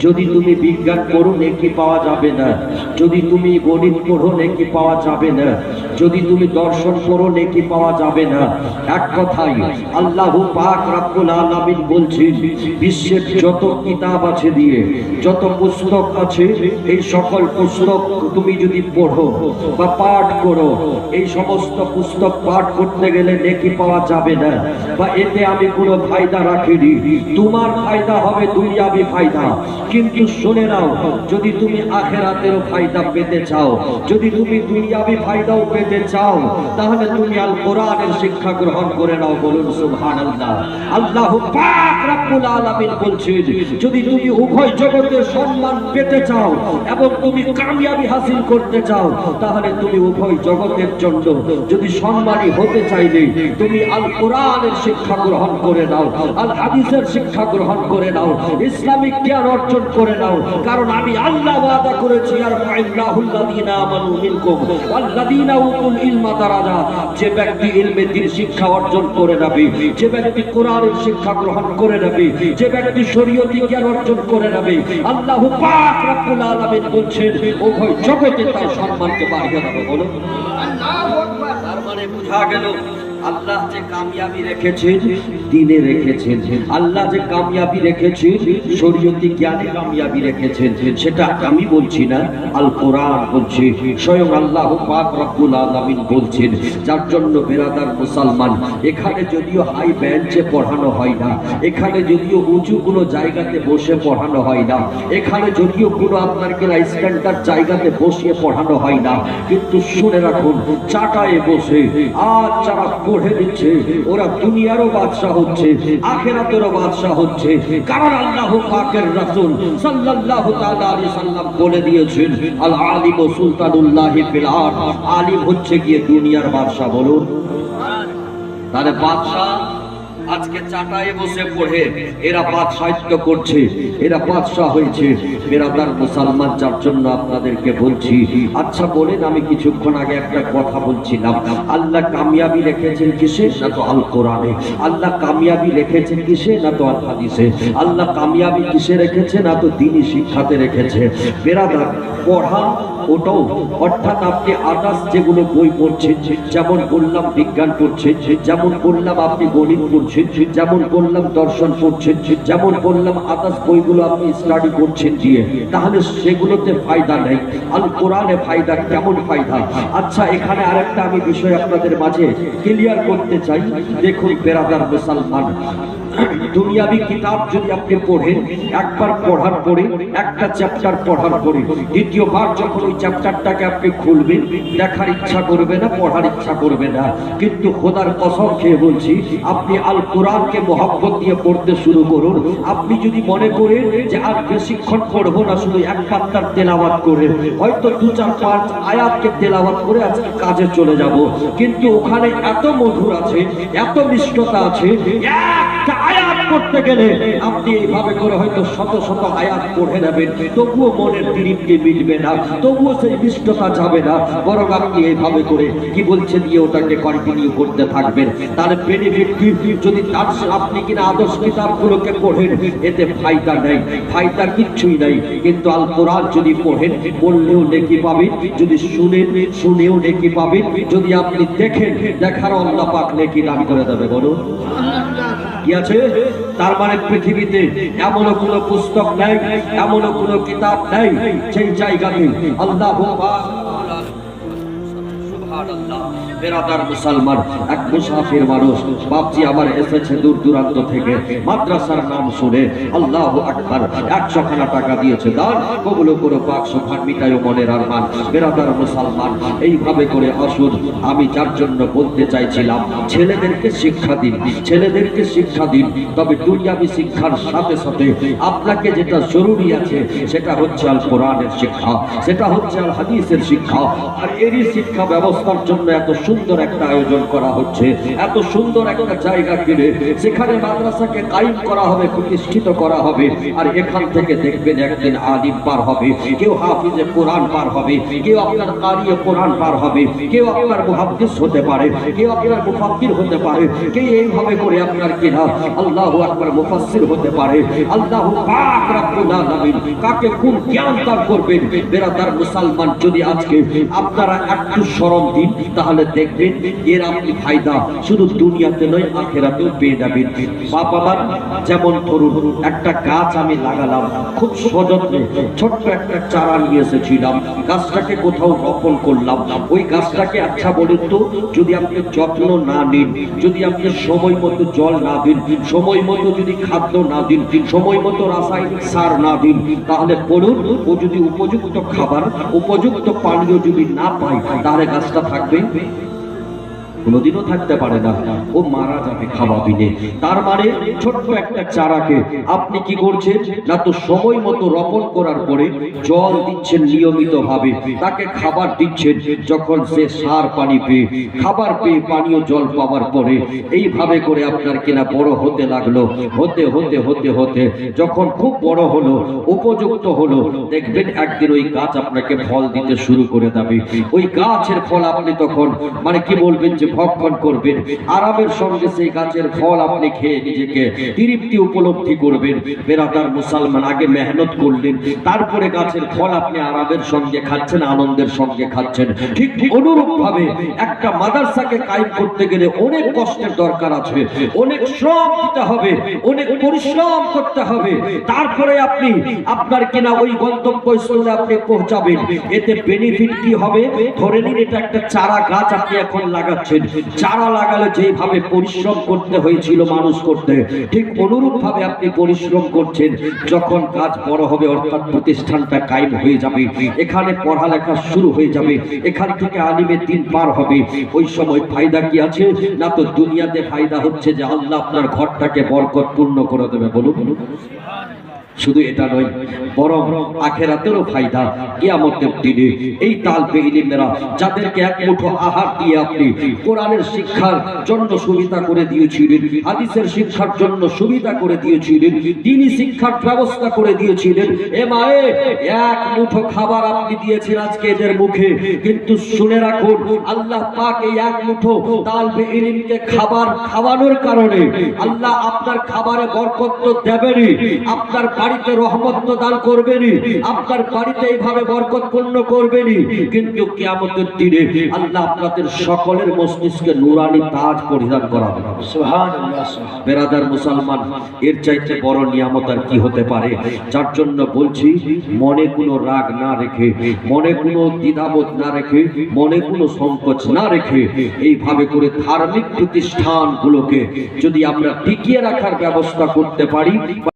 যদি তুমি বিজ্ঞান পড়ো নেকি পাওয়া যাবে না? যদি তুমি গণিত পড়ো নেকি পাওয়া যাবে না? যদি তুমি দর্শন পড়ো নেকি পাওয়া যাবে না? এক কথাই আল্লাহ পাক রাব্বুল আলামিন বলছেন, বিশ্বের যত কিতাব আছে দিয়ে, যত পুস্তক আছে, এই সকল পুস্তক তুমি যদি পড়ো বা পাঠ করো, এই সমস্ত পুস্তক পাঠ করতে গেলে নেকি পাওয়া যাবে না। বা এতে আমি কোনো ফায়দা রাখিনি। তোমার ফায়দা হবে দুনিয়াবি ফায়দা। কিন্তু শুনে নাও, যদি তুমি আখেরাতেরও ফায়দা পেতে চাও, যদি তুমি দুনিয়াবি ফায়দাও পেতে চাও, তাহলে তুমি আল কোরআনের শিক্ষা গ্রহণ করে নাও বলুন সুবহানাল্লাহ। আল্লাহ পাক রব্বুল আলামিন বলছেন, যদি তুমি উভয় জগতে সম্মান পেতে চাও এবং তুমি কামিয়াবি হাসিল করতে চাও, তাহলে তুমি উভয় জগতের জন্য যদি সম্মানী হতে চাইলে তুমি আল কোরআনের শিক্ষা গ্রহণ করে নাও, আল হাদিসের শিক্ষা গ্রহণ করে নাও, ইসলামিক জ্ঞান অর্জন করে নাও। কারণ আমি আল্লাহ ওয়াদা করেছি আর ফাইল্লাহুল্লাযীনা আমানু মিনকুম ওয়াল্লাযীনা উতুল ইলমা দারাজা। যে ব্যক্তি ইলমে দিন শিক্ষা অর্জন করে নেবে যে ব্যক্তি কোরআনের শিক্ষা গ্রহণ করে নেবে যে ব্যক্তি শরীয়তি জ্ঞান অর্জন করে নেবে আল্লাহ পাক রব্বুল আলামিন বলছেন উভয় জগতে তার সম্মানকে বাড়িয়ে দেবে। বলো তার মানে বোঝা গেল আল্লাহ যে কামিয়াবি রেখেছেন, দিনে রেখেছেন। আল্লাহ যে কামিয়াবি রেখেছেন, শরীয়তি জ্ঞানে কামিয়াবি রেখেছেন। সেটা আমি বলছি না, আল কোরআন বলছে। স্বয়ং আল্লাহ পাক রব্বুল বলছেন, যার জন্য বেরাদার মুসলমান, এখানে যদিও হাই বেঞ্চে পড়ানো হয় না, এখানে যদিও উঁচু কোনো জায়গাতে বসে পড়ানো হয় না, এখানে যদিও কোনো আপনার স্ট্যান্ডার্ড জায়গাতে বসিয়ে পড়ানো হয় না, কিন্তু শুনে রাখুন, চাটায় বসে, আর যারা পড়ে দিচ্ছে, ওরা দুনিয়ারও বাদশাহ হচ্ছে, আখেরাতেরও বাদশাহ হচ্ছে। কারণ আল্লাহ পাকের রাসূল সাল্লাল্লাহু তাআলা আলাইহি সাল্লাম বলে দিয়েছেন আল আলিম ও সুলতানুল্লাহি ফিল আর্থ আলিম হচ্ছে গিয়ে দুনিয়ার বাদশাহ, বলুন। তাহলে বাদশাহ আজকে চাটায়ে বসে পড়ে। এরা বাদশাহিত্য করছে, এরা বাদশাহ হয়েছে। বেরাদার মুসলমান, যার জন্য আপনাদেরকে বলছি আচ্ছা বলেন, আমি কিছুক্ষণ আগে একটা কথা বলছিলাম। আল্লাহ কামিয়াবি রেখেছেন কিসে? না তো আল কোরআনে। আল্লাহ কামিয়াবি রেখেছেন কিসে? না তো আল হাদিসে। আল্লাহ কামিয়াবি কিসে রেখেছে? না তো দিনই শিক্ষাতে রেখেছে। বেরাদার, পড়া, ওটাও। অর্থাৎ আপনি আদার্স যেগুলো বই পড়ছেন, যেমন বললাম বিজ্ঞান পড়ছেন, যেমন বললাম আপনি গণিত পড়ছেন যেমন বললাম দর্শন পড়ছেন যেমন বললাম আদার্স বইগুলো আপনি স্টাডি করছেন দিয়ে, তাহলে সেগুলোতে ফায়দা নেই। আল কোরআনে ফায়দা, কেমন ফায়দা? আচ্ছা এখানে আরেকটা আমি বিষয় আপনাদের মাঝে ক্লিয়ার করতে চাই। দেখুন, বেরাদার মুসলমান, দুনিয়াবি কিতাব যদি আপনি পড়েন, একবার পড়ার পরে, একটা চ্যাপ্টার পড়ার পরে, দ্বিতীয়বার যখন ওই চ্যাপ্টারটাকে আপনি খুলবেন, দেখার ইচ্ছা করবে না, পড়ার ইচ্ছা করবে না। কিন্তু খোদার কসম খেয়ে বলছি, আপনি আল কোরআনকে মহব্বত দিয়ে পড়তে শুরু করুন। আপনি যদি মনে করেন যে আর বেশিক্ষণ পড়ব না, শুধু এক পাত্তার তেলাওয়াত করে, হয়তো দু, চার, পাঁচ আয়াতকে তেলাওয়াত করে আজকে কাজে চলে যাব। কিন্তু ওখানে এত মধুর আছে, এত মিষ্টতা আছে আয়াত করতে গেলে আপনি এইভাবে করে হয়তো শত শত আয়াত পড়ে নেবেন। তবুও মনের মিটবে না, তবুও সেই মিষ্টতা যাবে না। বরং আপনি এইভাবে করে কি বলছে দিয়ে ওটাকে কন্টিনিউ করতে থাকবেন। তার বেনিফিট কি? যদি তার আপনি কিনা আদর্শ কিতাবগুলোকে পড়েন, এতে ফায়দা নেই। ফায়দা কিচ্ছুই নাই। কিন্তু আল কোরআন যদি পড়েন, পড়লেও নেকি পাবেন। যদি শুনেন, শুনেও নেকি পাবেন। যদি আপনি দেখেন দেখারও আল্লাহ পাক নেকি দান করে দেবে, বলুন। কি আছে? তার মানে পৃথিবীতে এমনও কোনো পুস্তক নাই, এমনও কোনো কিতাব নাই সেই জায়গাতে আল্লাহ এইভাবে করে আসুন, আমি যার জন্য বলতে চাইছিলাম, ছেলেদেরকে শিক্ষা দিন, ছেলেদেরকে শিক্ষা দিন, তবে দুনিয়াবি শিক্ষার সাথে সাথে আপনাকে যেটা জরুরি আছে, সেটা হচ্ছে আল কোরআনের শিক্ষা, সেটা হচ্ছে আল হাদিসের শিক্ষা, আর এরই শিক্ষা ব্যবস্থা ব্যবস্থার জন্য এত সুন্দর একটা আয়োজন করা হচ্ছে। এত সুন্দর একটা জায়গা কিনে সেখানে মাদ্রাসাকে কায়েম করা হবে, প্রতিষ্ঠিত করা হবে। আর এখান থেকে দেখবেন একদিন আলিম পার হবে, কেউ হাফিজে কোরআন পার হবে, কেউ আপনার কারিয়ে কোরআন পার হবে, কেউ আপনার মুহাদ্দিস হতে পারে, কেউ আপনার মুফাক্কির হতে পারে, কেউ এইভাবে করে আপনার কিনা আল্লাহু আকবার মুফাসসির হতে পারে, আল্লাহু কাকে কোন জ্ঞান দান করবেন? বেরাদার মুসলমান যদি আজকে আপনারা একটু শরম দিন, তাহলে দেখবেন এর আপনি ফায়দা। শুধু দুনিয়াতে নয়, আখেরাতেও পেয়ে যাবেন। বাপ আমার যেমন ধরুন, একটা গাছ আমি লাগালাম, খুব সযত্নে ছোট্ট একটা চারা নিয়ে এসেছিলাম, গাছটাকে কোথাও রোপণ করলাম। ওই গাছটাকে আচ্ছা বলেন তো, যদি আপনি যত্ন না নিন, যদি আপনি সময় মতো জল না দিন, সময় মতো যদি খাদ্য না দিন, সময় মতো রাসায়নিক সার না দিন, তাহলে পড়ুন, ও যদি উপযুক্ত খাবার, উপযুক্ত পানীয় যদি না পায়, তাহলে গাছটা থাকবে। কোনোদিনও থাকতে পারে না। ও মারা যাবে খাওয়া বিনে তার মানে ছোট্ট একটা চারাকে আপনি কি করছেন? না তো সময় মতো রোপণ করার পরে জল দিচ্ছেন নিয়মিত ভাবে তাকে খাবার দিচ্ছেন যখন সে সার পানি পেয়ে। খাবার পেয়ে পানীয় জল পাওয়ার পরে এইভাবে করে আপনার কিনা বড় হতে লাগল। হতে হতে হতে হতে যখন খুব বড় হলো, উপযুক্ত হলো, দেখবেন একদিন ওই গাছ আপনাকে ফল দিতে শুরু করে দেবে। ওই গাছের ফল আপনি তখন মানে কি বলবেন যে ভক্ষণ করবেন। আরামের সঙ্গে সেই গাছের ফল আপনি খেয়ে নিজেকে তৃপ্তি উপলব্ধি করবেন। বেরাদার মুসলমান আগে মেহনত করলেন, তারপরে গাছের ফল আপনি আরামের সঙ্গে খাচ্ছেন, আনন্দের সঙ্গে খাচ্ছেন। ঠিক অনুরূপ ভাবে একটা মাদ্রাসাকে কায়েম করতে গেলে অনেক কষ্টের দরকার আছে, অনেক শ্রম দিতে হবে, অনেক পরিশ্রম করতে হবে। তারপরে আপনি, আপনার কিনা ওই গন্তব্য গন্তব্যস্থলে আপনি পৌঁছাবেন। এতে বেনিফিট কি হবে? ধরে নিন এটা একটা চারা গাছ আপনি এখন লাগাচ্ছেন। চারা লাগালে যেভাবে পরিশ্রম করতে হয়েছিল মানুষ করতে, ঠিক অনুরূপ ভাবে আপনি পরিশ্রম করছেন, যখন কাজ বড় হবে অর্থাৎ প্রতিষ্ঠানটা কায়েম হয়ে যাবে, এখানে পড়ালেখা শুরু হয়ে যাবে, এখান থেকে আলিমের দিন পার হবে, ওই সময় ফায়দা কি আছে? না তো দুনিয়াতে ফায়দা হচ্ছে যে আল্লাহ আপনার ঘরটাকে বরকত পূর্ণ করে দেবে বলুন বলুন। শুধু এটা নয়, বরং আখেরাতেরও ফায়দা কিয়ামতের দিনে। এই তালবে ইলিমেরা যাদেরকে এক মুঠো আহার দিয়ে আপনি কোরআনের শিক্ষার জন্য সুবিধা করে দিয়েছিলেন, হাদিসের শিক্ষার জন্য সুবিধা করে দিয়েছিলেন তিনি শিক্ষার ব্যবস্থা করে দিয়েছিলেন, এ মায়ে, এক মুঠো খাবার আপনি দিয়েছেন আজকে এদের মুখে। কিন্তু শুনে রাখুন, আল্লাহ পাক এক মুঠো তালবে ইলিমকে খাবার খাওয়ানোর কারণে আল্লাহ আপনার খাবারে বরকত তো দেবেনই, আপনার বাড়িতে রহমত তো দান করবেনই। আপনার বাড়িতে এইভাবে বরকত পূর্ণ করবেনই। কিন্তু কিয়ামতের দিনে আল্লাহ আপনাদের সকলের মস্তিষ্কে নুরানি তাজ পরিধান করাবে। বেরাদার মুসলমান এর চাইতে বড় নিয়ামত আর কি হতে পারে? যার জন্য বলছি মনে কোনো রাগ না রেখে মনে কোনো দ্বিধাবোধ না রেখে মনে কোনো সংকোচ না রেখে এইভাবে করে ধার্মিক প্রতিষ্ঠানগুলোকে যদি আমরা টিকিয়ে রাখার ব্যবস্থা করতে পারি